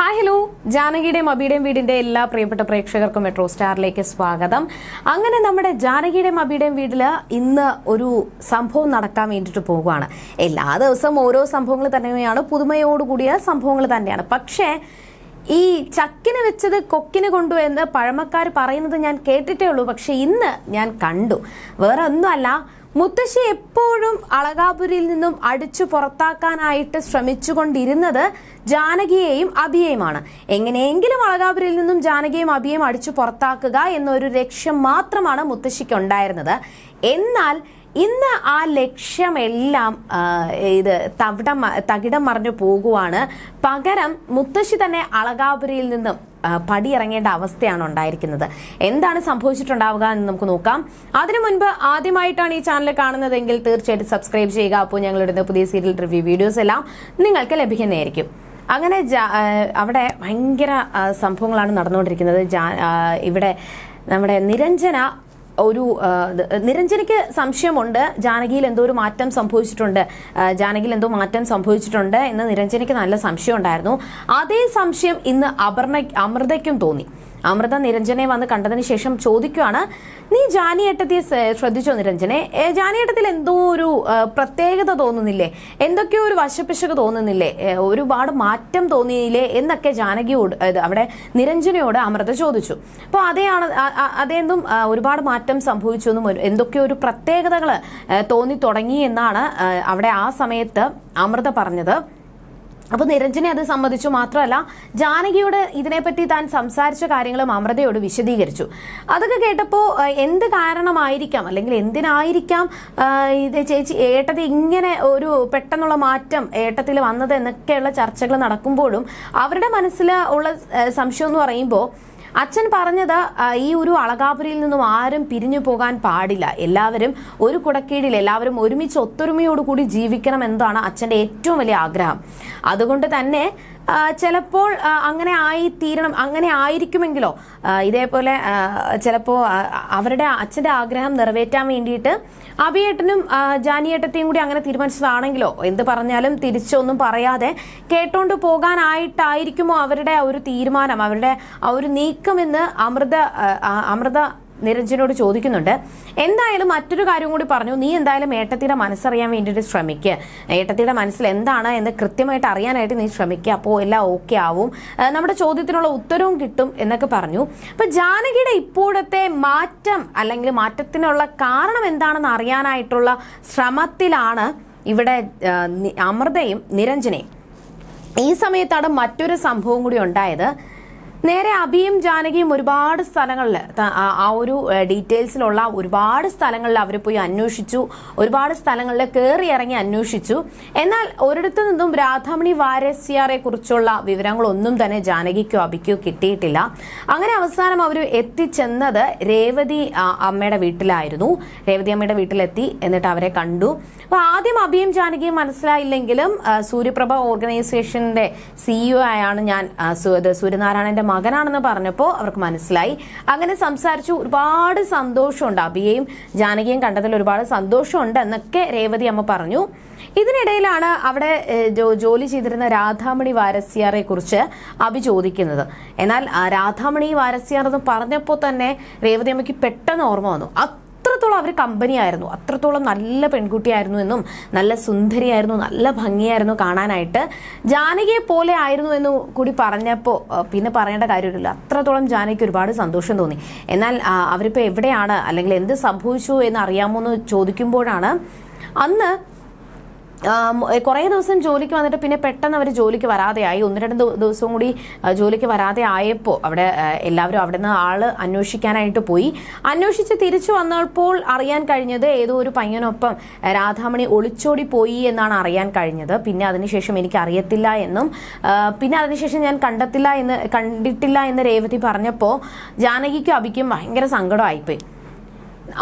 Hi hello. ജാനകിയുടെയും അബിയുടെയും വീടിന്റെ എല്ലാ പ്രിയപ്പെട്ട പ്രേക്ഷകർക്കും മെട്രോ സ്റ്റാറിലേക്ക് സ്വാഗതം. അങ്ങനെ നമ്മുടെ ജാനകിയുടെയും അബിയുടെയും വീട്ടിൽ ഇന്ന് ഒരു സംഭവം നടക്കാൻ വേണ്ടിയിട്ട് പോവുകയാണ്. എല്ലാ ദിവസവും ഓരോ സംഭവങ്ങൾ തന്നെയാണ് പുതുമയോടുകൂടിയ സംഭവങ്ങൾ തന്നെയാണ്. പക്ഷേ ഈ ചക്കിന് വെച്ചത് കൊക്കിന് കൊണ്ടു എന്ന് പഴമക്കാർ പറയുന്നത് ഞാൻ കേട്ടിട്ടേ ഉള്ളൂ. പക്ഷെ ഇന്ന് ഞാൻ കണ്ടു. വേറെ ഒന്നുമല്ല മുത്തശ്ശി എപ്പോഴും അളകാപുരിയിൽ നിന്നും അടിച്ചു പുറത്താക്കാനായിട്ട് ശ്രമിച്ചുകൊണ്ടിരുന്നത് ജാനകിയെയും അബിയെയുമാണ്. എങ്ങനെയെങ്കിലും അളകാപുരിയിൽ നിന്നും ജാനകിയും അബിയെയും അടിച്ചു പുറത്താക്കുക എന്നൊരു ലക്ഷ്യം മാത്രമാണ് മുത്തശ്ശിക്ക് ഉണ്ടായിരുന്നത് എന്നാൽ ഇന്ന് ആ ലക്ഷ്യമെല്ലാം ഇത് തവിടം തകിടം മറിഞ്ഞു പോകുവാണ്. പകരം മുത്തശ്ശി തന്നെ അളകാപുരിയിൽ നിന്നും പടി പടിയിറങ്ങേണ്ട അവസ്ഥയാണ് ഉണ്ടായിരിക്കുന്നത്. എന്താണ് സംഭവിച്ചിട്ടുണ്ടാവുക എന്ന് നമുക്ക് നോക്കാം. അതിനു മുൻപ് ആദ്യമായിട്ടാണ് ഈ ചാനൽ കാണുന്നതെങ്കിൽ തീർച്ചയായിട്ടും സബ്സ്ക്രൈബ് ചെയ്യുക. അപ്പോൾ ഞങ്ങളിടുന്ന പുതിയ സീരിയൽ റിവ്യൂ വീഡിയോസ് എല്ലാം നിങ്ങൾക്ക് ലഭിക്കുന്നതായിരിക്കും. അങ്ങനെ അവിടെ ഭയങ്കര സംഭവങ്ങളാണ് നടന്നുകൊണ്ടിരിക്കുന്നത്. ഇവിടെ നമ്മുടെ നിരഞ്ജന ഒരു നിരഞ്ജനയ്ക്ക് സംശയമുണ്ട്. ജാനകിയിൽ എന്തോ ഒരു മാറ്റം സംഭവിച്ചിട്ടുണ്ട്. ജാനകിയിൽ എന്തോ മാറ്റം സംഭവിച്ചിട്ടുണ്ട് എന്ന് നിരഞ്ജനയ്ക്ക് നല്ല സംശയം ഉണ്ടായിരുന്നു അതേ സംശയം ഇന്ന് അപർണ അമൃതയ്ക്കും തോന്നി. അമൃത നിരഞ്ജനെ വന്ന് കണ്ടതിന് ശേഷം ചോദിക്കുവാണ് നീ ജാനിയേട്ടത്തെ ശ്രദ്ധിച്ചോ നിരഞ്ജനെ? ജാനിയേട്ടത്തിൽ എന്തോ ഒരു പ്രത്യേകത തോന്നുന്നില്ലേ? എന്തൊക്കെയോ ഒരു വശപ്പിശക തോന്നുന്നില്ലേ? ഒരുപാട് മാറ്റം തോന്നിയില്ലേ? എന്നൊക്കെ ജാനകിയോട് അവിടെ നിരഞ്ജനയോട് അമൃത ചോദിച്ചു. അപ്പോൾ അതേയാണ് അതേന്തും ഒരുപാട് മാറ്റം സംഭവിച്ചു എന്നും എന്തൊക്കെയോ ഒരു പ്രത്യേകതകൾ തോന്നി തുടങ്ങി എന്നാണ് അവിടെ ആ സമയത്ത് അമൃത പറഞ്ഞത്. അപ്പോൾ നിരഞ്ജനെ അത് സമ്മതിച്ചു മാത്രമല്ല ജാനകിയോട് ഇതിനെപ്പറ്റി താൻ സംസാരിച്ച കാര്യങ്ങളും അമൃതയോട് വിശദീകരിച്ചു. അതൊക്കെ കേട്ടപ്പോൾ എന്ത് കാരണമായിരിക്കാം അല്ലെങ്കിൽ എന്തിനായിരിക്കാം ഇത് ചേച്ചി ഏട്ടത് ഇങ്ങനെ ഒരു പെട്ടെന്നുള്ള മാറ്റം ഏട്ടത്തിൽ വന്നത് എന്നൊക്കെയുള്ള ചർച്ചകൾ നടക്കുമ്പോഴും അവരുടെ മനസ്സിൽ ഉള്ള സംശയം എന്ന് പറയുമ്പോൾ അച്ഛൻ പറഞ്ഞത് ഈ ഒരു അളകാപുരിയിൽ നിന്നും ആരും പിരിഞ്ഞു പോകാൻ പാടില്ല. എല്ലാവരും ഒരു കുടക്കീഴിൽ എല്ലാവരും ഒരുമിച്ച് ഒത്തൊരുമയോടുകൂടി ജീവിക്കണം എന്നതാണ് അച്ഛന്റെ ഏറ്റവും വലിയ ആഗ്രഹം. അതുകൊണ്ട് തന്നെ ചിലപ്പോൾ അങ്ങനെ ആയി തീരണം അങ്ങനെ ആയിരിക്കുമെങ്കിലോ ഇതേപോലെ ചിലപ്പോ ചിലപ്പോൾ അവരുടെ അച്ഛന്റെ ആഗ്രഹം നിറവേറ്റാൻ വേണ്ടിയിട്ട് അഭിയേട്ടനും ജാനിയേട്ടത്തെയും കൂടി അങ്ങനെ തീരുമാനിച്ചതാണെങ്കിലോ എന്ത് പറഞ്ഞാലും തിരിച്ചൊന്നും പറയാതെ കേട്ടോണ്ട് പോകാനായിട്ടായിരിക്കുമോ അവരുടെ ഒരു തീരുമാനം അവരുടെ ആ ഒരു നീക്കം എന്ന് അമൃത അമൃത നിരഞ്ജനോട് ചോദിക്കുന്നുണ്ട് എന്തായാലും മറ്റൊരു കാര്യം കൂടി പറഞ്ഞു. നീ എന്തായാലും ഏട്ടത്തിയുടെ മനസ്സറിയാൻ വേണ്ടിയിട്ട് ശ്രമിക്കുക ഏട്ടത്തിയുടെ മനസ്സിൽ എന്താണ് എന്ന് കൃത്യമായിട്ട് അറിയാനായിട്ട് നീ ശ്രമിക്കുക അപ്പോൾ എല്ലാം ഓക്കെ ആവും. നമ്മുടെ ചോദ്യത്തിനുള്ള ഉത്തരവും കിട്ടും എന്നൊക്കെ പറഞ്ഞു. അപ്പൊ ജാനകിയുടെ ഇപ്പോഴത്തെ മാറ്റം അല്ലെങ്കിൽ മാറ്റത്തിനുള്ള കാരണം എന്താണെന്ന് അറിയാനായിട്ടുള്ള ശ്രമത്തിലാണ് ഇവിടെ അമൃതയും നിരഞ്ജനയും. ഈ സമയത്താണ് മറ്റൊരു സംഭവം കൂടി ഉണ്ടായത്. നേരെ അബിയും ജാനകിയും ഒരുപാട് സ്ഥലങ്ങളിൽ ആ ഒരു ഡീറ്റെയിൽസിലുള്ള ഒരുപാട് സ്ഥലങ്ങളിൽ അവർ പോയി അന്വേഷിച്ചു. ഒരുപാട് സ്ഥലങ്ങളിൽ കയറി ഇറങ്ങി അന്വേഷിച്ചു. എന്നാൽ ഒരിടത്തു നിന്നും രാധാമണി വാരസ്യാറെ കുറിച്ചുള്ള വിവരങ്ങളൊന്നും തന്നെ ജാനകിക്കോ അബിക്കോ കിട്ടിയിട്ടില്ല. അങ്ങനെ അവസാനം അവർ എത്തിച്ചെന്നത് രേവതി അമ്മയുടെ വീട്ടിലായിരുന്നു. രേവതി അമ്മയുടെ വീട്ടിലെത്തി എന്നിട്ട് അവരെ കണ്ടു. അപ്പോൾ ആദ്യം അബിയും ജാനകിയും മനസ്സിലായില്ലെങ്കിലും സൂര്യപ്രഭ ഓർഗനൈസേഷന്റെ സിഇഒ ആയാണ് ഞാൻ സൂര്യനാരായണന്റെ മകനാണെന്ന് പറഞ്ഞപ്പോൾ അവർക്ക് മനസ്സിലായി. അങ്ങനെ സംസാരിച്ചു. ഒരുപാട് സന്തോഷമുണ്ട് അഭിയെയും ജാനകിയും കണ്ടതിൽ ഒരുപാട് സന്തോഷമുണ്ട് എന്നൊക്കെ രേവതി അമ്മ പറഞ്ഞു. ഇതിനിടയിലാണ് അവിടെ ജോലി ചെയ്തിരുന്ന രാധാമണി വാരസ്യാറെ കുറിച്ച് അഭി ചോദിക്കുന്നത്. എന്നാൽ രാധാമണി വാരസ്യാർ എന്ന് പറഞ്ഞപ്പോൾ തന്നെ രേവതി അമ്മയ്ക്ക് പെട്ടെന്ന് ഓർമ്മ വന്നു. അത്രത്തോളം അവർ കമ്പനിയായിരുന്നു. അത്രത്തോളം നല്ല പെൺകുട്ടിയായിരുന്നു എന്നും നല്ല സുന്ദരിയായിരുന്നു നല്ല ഭംഗിയായിരുന്നു കാണാനായിട്ട് ജാനകിയെ പോലെ ആയിരുന്നു എന്ന് കൂടി പറഞ്ഞപ്പോൾ പിന്നെ പറയേണ്ട കാര്യമില്ല അത്രത്തോളം ജാനകിക്ക് ഒരുപാട് സന്തോഷം തോന്നി. എന്നാൽ അവരിപ്പോൾ എവിടെയാണ് അല്ലെങ്കിൽ എന്ത് സംഭവിച്ചു എന്ന് അറിയാമോ എന്ന് ചോദിക്കുമ്പോഴാണ് അന്ന് കുറേ ദിവസം ജോലിക്ക് വന്നിട്ട് പിന്നെ പെട്ടെന്ന് അവർ ജോലിക്ക് വരാതെ ആയി ഒന്ന് രണ്ട് ദിവസം ദിവസവും കൂടി ജോലിക്ക് വരാതെ ആയപ്പോൾ അവിടെ എല്ലാവരും അവിടെ നിന്ന് ആൾ അന്വേഷിക്കാനായിട്ട് പോയി. അന്വേഷിച്ച് തിരിച്ചു വന്നപ്പോൾ അറിയാൻ കഴിഞ്ഞത് ഏതോ ഒരു പയ്യനൊപ്പം രാധാമണി ഒളിച്ചോടി പോയി എന്നാണ് അറിയാൻ കഴിഞ്ഞത്. പിന്നെ അതിനുശേഷം എനിക്ക് അറിയത്തില്ല എന്നും പിന്നെ അതിനുശേഷം ഞാൻ കണ്ടെത്തില്ല എന്ന് കണ്ടിട്ടില്ല എന്ന് രേവതി പറഞ്ഞപ്പോൾ ജാനകിക്കും അബിക്കും ഭയങ്കര സങ്കടമായിപ്പോയി.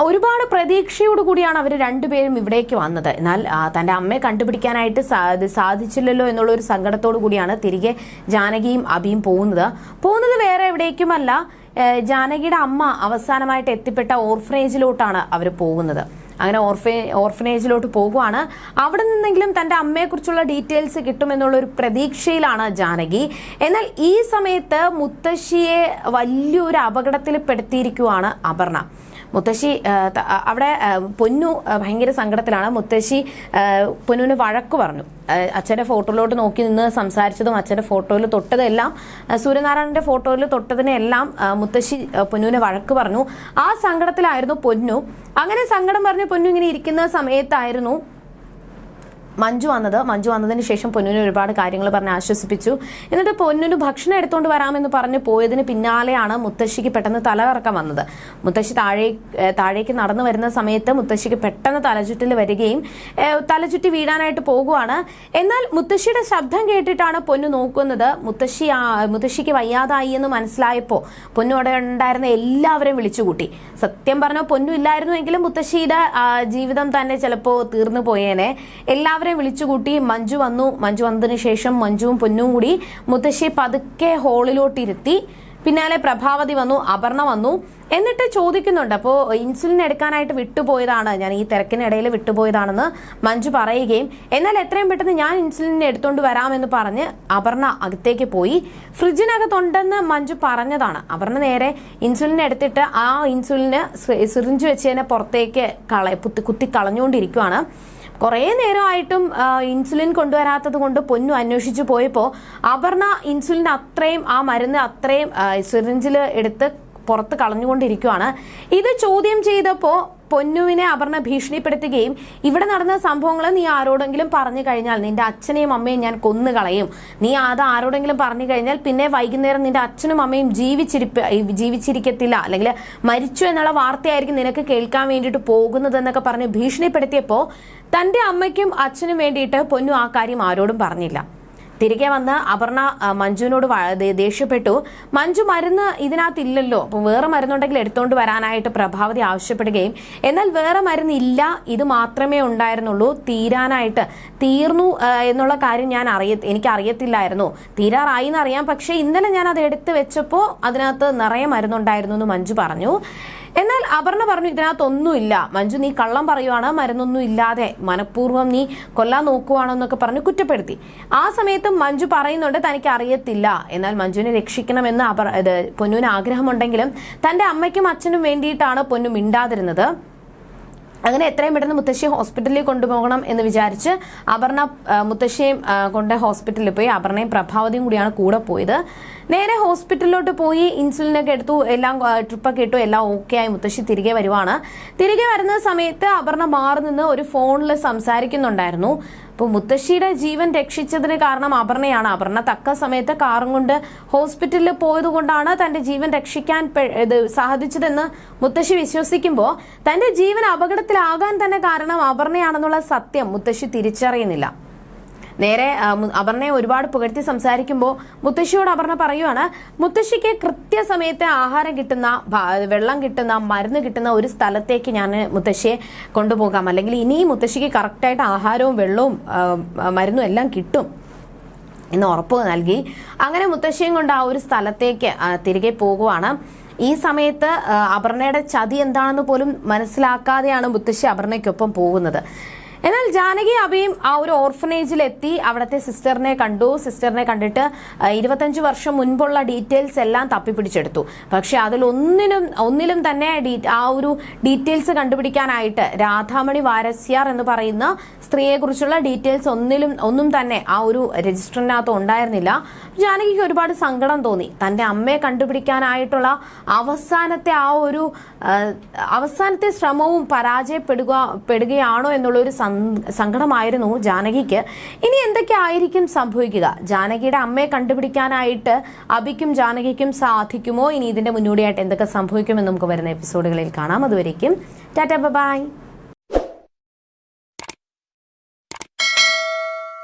ഒരുപാട് പ്രതീക്ഷയോട് കൂടിയാണ് അവർ രണ്ടുപേരും ഇവിടേക്ക് വന്നത്. എന്നാൽ തന്റെ അമ്മയെ കണ്ടുപിടിക്കാനായിട്ട് സാധിച്ചില്ലല്ലോ എന്നുള്ള ഒരു സങ്കടത്തോടു കൂടിയാണ് തിരികെ ജാനകിയും അബിയും പോകുന്നത്. പോകുന്നത് വേറെ എവിടേക്കുമല്ല. ജാനകിയുടെ അമ്മ അവസാനമായിട്ട് എത്തിപ്പെട്ട ഓർഫനേജിലോട്ടാണ് അവർ പോകുന്നത്. അങ്ങനെ ഓർഫേ ഓർഫനേജിലോട്ട് പോകുവാണ്. അവിടെ നിന്നെങ്കിലും തന്റെ അമ്മയെക്കുറിച്ചുള്ള ഡീറ്റെയിൽസ് കിട്ടുമെന്നുള്ള ഒരു പ്രതീക്ഷയിലാണ് ജാനകി. എന്നാൽ ഈ സമയത്ത് മുത്തശ്ശിയെ വലിയൊരു അപകടത്തിൽ പെടുത്തിയിരിക്കുവാണ് അപർണ. മുത്തശ്ശി അവിടെ പൊന്നു ഭയങ്കര സങ്കടത്തിലാണ്. മുത്തശ്ശി പൊന്നുവിന് വഴക്ക് പറഞ്ഞു. അച്ഛന്റെ ഫോട്ടോയിലോട്ട് നോക്കി നിന്ന് സംസാരിച്ചതും അച്ഛന്റെ ഫോട്ടോയിൽ തൊട്ടതെല്ലാം സൂര്യനാരായണന്റെ ഫോട്ടോയിൽ തൊട്ടതിനെല്ലാം മുത്തശ്ശി പൊന്നുവിനെ വഴക്ക് പറഞ്ഞു. ആ സങ്കടത്തിലായിരുന്നു പൊന്നു. അങ്ങനെ സങ്കടം പറഞ്ഞ് പൊന്നു ഇങ്ങനെ ഇരിക്കുന്ന സമയത്തായിരുന്നു മഞ്ജു വന്നത്. മഞ്ജു വന്നതിന് ശേഷം പൊന്നുവിനെ ഒരുപാട് കാര്യങ്ങൾ പറഞ്ഞ് ആശ്വസിപ്പിച്ചു. എന്നിട്ട് പൊന്നുന് ഭക്ഷണം എടുത്തുകൊണ്ട് വരാമെന്ന് പറഞ്ഞ് പോയതിന് പിന്നാലെയാണ് മുത്തശ്ശിക്ക് പെട്ടെന്ന് തലകറക്കം വന്നത്. മുത്തശ്ശി താഴേ താഴേക്ക് നടന്നു വരുന്ന സമയത്ത് മുത്തശ്ശിക്ക് പെട്ടെന്ന് തലചുറ്റിൽ വരികയും തലചുറ്റി വീഴാനായിട്ട് പോകുവാണ്. എന്നാൽ മുത്തശ്ശിയുടെ ശബ്ദം കേട്ടിട്ടാണ് പൊന്നു നോക്കുന്നത്. മുത്തശ്ശി മുത്തശ്ശിക്ക് വയ്യാതായി എന്ന് മനസ്സിലായപ്പോൾ പൊന്നു അവിടെ ഉണ്ടായിരുന്ന എല്ലാവരെയും വിളിച്ചുകൂട്ടി സത്യം പറഞ്ഞാൽ പൊന്നു ഇല്ലായിരുന്നു എങ്കിലും മുത്തശ്ശിയുടെ ജീവിതം തന്നെ ചിലപ്പോൾ തീർന്നു പോയേനെ. എല്ലാവരെയും വിളിച്ചുകൂട്ടി മഞ്ജു വന്നു. മഞ്ജു വന്നതിന് ശേഷം മഞ്ജുവും പൊന്നും കൂടി മുത്തശ്ശി പതുക്കെ ഹോളിലോട്ട് ഇരുത്തി പിന്നാലെ പ്രഭാവതി വന്നു അപർണ വന്നു. എന്നിട്ട് ചോദിക്കുന്നുണ്ട് അപ്പോൾ ഇൻസുലിൻ എടുക്കാനായിട്ട് വിട്ടുപോയതാണ് ഞാൻ ഈ തിരക്കിനിടയിൽ വിട്ടുപോയതാണെന്ന് മഞ്ജു പറയുകയും എന്നാൽ എത്രയും പെട്ടെന്ന് ഞാൻ ഇൻസുലിൻ എടുത്തുകൊണ്ട് വരാമെന്ന് പറഞ്ഞ് അപർണ അകത്തേക്ക് പോയി. ഫ്രിഡ്ജിനകത്തുണ്ടെന്ന് മഞ്ജു പറഞ്ഞതാണ്. അപർണ നേരെ ഇൻസുലിൻ എടുത്തിട്ട് ആ ഇൻസുലിന് സിറിഞ്ച് വെച്ചതിനെ പുറത്തേക്ക് കള കുത്തി കുത്തി കളഞ്ഞുകൊണ്ടിരിക്കുവാണ്. കുറേ നേരമായിട്ടും ഇൻസുലിൻ കൊണ്ടുവരാത്തത് കൊണ്ട് പൊന്നു അന്വേഷിച്ചു പോയപ്പോൾ അപർണ ഇൻസുലിൻ അത്രയും ആ മരുന്ന് അത്രയും സിറിഞ്ചിൽ എടുത്ത് പുറത്ത് കളഞ്ഞുകൊണ്ടിരിക്കുവാണ്. ഇത് ചോദ്യം ചെയ്തപ്പോൾ പൊന്നുവിനെ അപർണ ഭീഷണിപ്പെടുത്തുകയും ഇവിടെ നടന്ന സംഭവങ്ങൾ നീ ആരോടെങ്കിലും പറഞ്ഞു കഴിഞ്ഞാൽ നിന്റെ അച്ഛനെയും അമ്മയും ഞാൻ കൊന്നു കളയും നീ അത് ആരോടെങ്കിലും പറഞ്ഞു കഴിഞ്ഞാൽ പിന്നെ വൈകുന്നേരം നിന്റെ അച്ഛനും അമ്മയും ജീവിച്ചിരിപ്പ ജീവിച്ചിരിക്കത്തില്ല. അല്ലെങ്കിൽ മരിച്ചു എന്നുള്ള വാർത്തയായിരിക്കും നിനക്ക് കേൾക്കാൻ വേണ്ടിയിട്ട് പോകുന്നത് എന്നൊക്കെ പറഞ്ഞ് ഭീഷണിപ്പെടുത്തിയപ്പോൾ തന്റെ അമ്മയ്ക്കും അച്ഛനും വേണ്ടിയിട്ട് പൊന്നു ആ കാര്യം ആരോടും പറഞ്ഞില്ല. തിരികെ വന്ന് അപർണ മഞ്ജുവിനോട് ദേഷ്യപ്പെട്ടു. മഞ്ജു മരുന്ന് ഇതിനകത്തില്ലല്ലോ. അപ്പോൾ വേറെ മരുന്നുണ്ടെങ്കിൽ എടുത്തുകൊണ്ട് വരാനായിട്ട് പ്രഭാവതി ആവശ്യപ്പെടുകയും. എന്നാൽ വേറെ മരുന്ന് ഇല്ല ഇത് മാത്രമേ ഉണ്ടായിരുന്നുള്ളൂ. തീരാനായിട്ട് തീർന്നു എന്നുള്ള കാര്യം ഞാൻ അറിയ എനിക്ക് അറിയത്തില്ലായിരുന്നു തീരാറായി എന്നറിയാം. പക്ഷേ ഇന്നലെ ഞാൻ അത് എടുത്ത് വെച്ചപ്പോൾ അതിനകത്ത് നിറയെ മരുന്നുണ്ടായിരുന്നു എന്ന് മഞ്ജു പറഞ്ഞു. എന്നാൽ അപർണ പറഞ്ഞു ഇതിനകത്തൊന്നുമില്ല. മഞ്ജു നീ കള്ളം പറയുവാണ് മരുന്നൊന്നും ഇല്ലാതെ. മനഃപൂർവം നീ കൊല്ലാൻ നോക്കുവാണെന്നൊക്കെ പറഞ്ഞ് കുറ്റപ്പെടുത്തി. ആ സമയത്തും മഞ്ജു പറയുന്നുണ്ട് തനിക്ക് അറിയത്തില്ല എന്നാൽ മഞ്ജുവിനെ രക്ഷിക്കണമെന്ന് അപർ പൊന്നുവിന് ആഗ്രഹമുണ്ടെങ്കിലും തന്റെ അമ്മയ്ക്കും അച്ഛനും വേണ്ടിയിട്ടാണ് പൊന്നു മിണ്ടാതിരുന്നത്. അങ്ങനെ എത്രയും പെട്ടെന്ന് മുത്തശ്ശിയെ ഹോസ്പിറ്റലിൽ കൊണ്ടുപോകണം എന്ന് വിചാരിച്ച് അപർണ മുത്തശ്ശിയെയും കൊണ്ട് ഹോസ്പിറ്റലിൽ പോയി. അപർണയും പ്രഭാവതിയും കൂടിയാണ് കൂടെ പോയത്. നേരെ ഹോസ്പിറ്റലിലോട്ട് പോയി ഇൻസുലിനൊക്കെ എടുത്തു എല്ലാം ട്രിപ്പൊക്കെ ഇട്ടു എല്ലാം ഓക്കെ ആയി മുത്തശ്ശി തിരികെ വരുവാണ്. തിരികെ വരുന്ന സമയത്ത് അപർണ മാറി നിന്ന് ഒരു ഫോണിൽ സംസാരിക്കുന്നുണ്ടായിരുന്നു. അപ്പോൾ മുത്തശ്ശിയുടെ ജീവൻ രക്ഷിച്ചതിന് കാരണം അപർണയാണ്. അപർണ തക്ക സമയത്ത് കാറും കൊണ്ട് ഹോസ്പിറ്റലിൽ പോയതുകൊണ്ടാണ് തന്റെ ജീവൻ രക്ഷിക്കാൻ ഇത് സാധിച്ചതെന്ന് മുത്തശ്ശി വിശ്വസിക്കുമ്പോൾ തന്റെ ജീവൻ അപകടത്തിലാകാൻ തന്നെ കാരണം അപർണയാണെന്നുള്ള സത്യം മുത്തശ്ശി തിരിച്ചറിയുന്നില്ല. നേരെ അപർണയെ ഒരുപാട് പുകഴ്ത്തി സംസാരിക്കുമ്പോൾ മുത്തശ്ശിയോട് അപർണ പറയുവാണ് മുത്തശ്ശിക്ക് കൃത്യസമയത്ത് ആഹാരം കിട്ടുന്ന വെള്ളം കിട്ടുന്ന മരുന്ന് കിട്ടുന്ന ഒരു സ്ഥലത്തേക്ക് ഞാൻ മുത്തശ്ശിയെ കൊണ്ടുപോകാം. അല്ലെങ്കിൽ ഇനി മുത്തശ്ശിക്ക് കറക്റ്റായിട്ട് ആഹാരവും വെള്ളവും മരുന്നും എല്ലാം കിട്ടും എന്ന് ഉറപ്പ് നൽകി. അങ്ങനെ മുത്തശ്ശിയും കൊണ്ട് ആ ഒരു സ്ഥലത്തേക്ക് തിരികെ പോകുവാണ്. ഈ സമയത്ത് അപർണയുടെ ചതി എന്താണെന്ന് പോലും മനസ്സിലാക്കാതെയാണ് മുത്തശ്ശി അപർണയ്ക്കൊപ്പം പോകുന്നത്. എന്നാൽ ജാനകി അബിയും ആ ഒരു ഓർഫനേജിൽ എത്തി അവിടുത്തെ സിസ്റ്ററിനെ കണ്ടു. സിസ്റ്ററിനെ കണ്ടിട്ട് ഇരുപത്തഞ്ച് വർഷം മുൻപുള്ള ഡീറ്റെയിൽസ് എല്ലാം തപ്പിപ്പിടിച്ചെടുത്തു. പക്ഷെ അതിലൊന്നിനും ഒന്നിലും തന്നെ ആ ഒരു ഡീറ്റെയിൽസ് കണ്ടുപിടിക്കാനായിട്ട് രാധാമണി വാരസ്യാർ എന്ന് പറയുന്ന സ്ത്രീയെക്കുറിച്ചുള്ള ഡീറ്റെയിൽസ് ഒന്നിലും ഒന്നും തന്നെ ആ ഒരു രജിസ്റ്ററിനകത്ത് ഉണ്ടായിരുന്നില്ല. ജാനകിക്ക് ഒരുപാട് സങ്കടം തോന്നി. തന്റെ അമ്മയെ കണ്ടുപിടിക്കാനായിട്ടുള്ള അവസാനത്തെ ആ ഒരു അവസാനത്തെ ശ്രമവും പരാജയപ്പെടുക പെടുകയാണോ എന്നുള്ള ഒരു സങ്കടമായിരുന്നു ജാനകിക്ക്. ഇനി എന്തൊക്കെ ആയിരിക്കും സംഭവിക്കുക? ജാനകിയുടെ അമ്മയെ കണ്ടുപിടിക്കാനായിട്ട് അബിക്കും ജാനകിക്കും സാധിക്കുമോ? ഇനി ഇതിന്റെ മുന്നോടിയായിട്ട് എന്തൊക്കെ സംഭവിക്കുമെന്ന് നമുക്ക് വരുന്ന എപ്പിസോഡുകളിൽ കാണാം. അതുവരേക്കും ടാറ്റ ബൈ.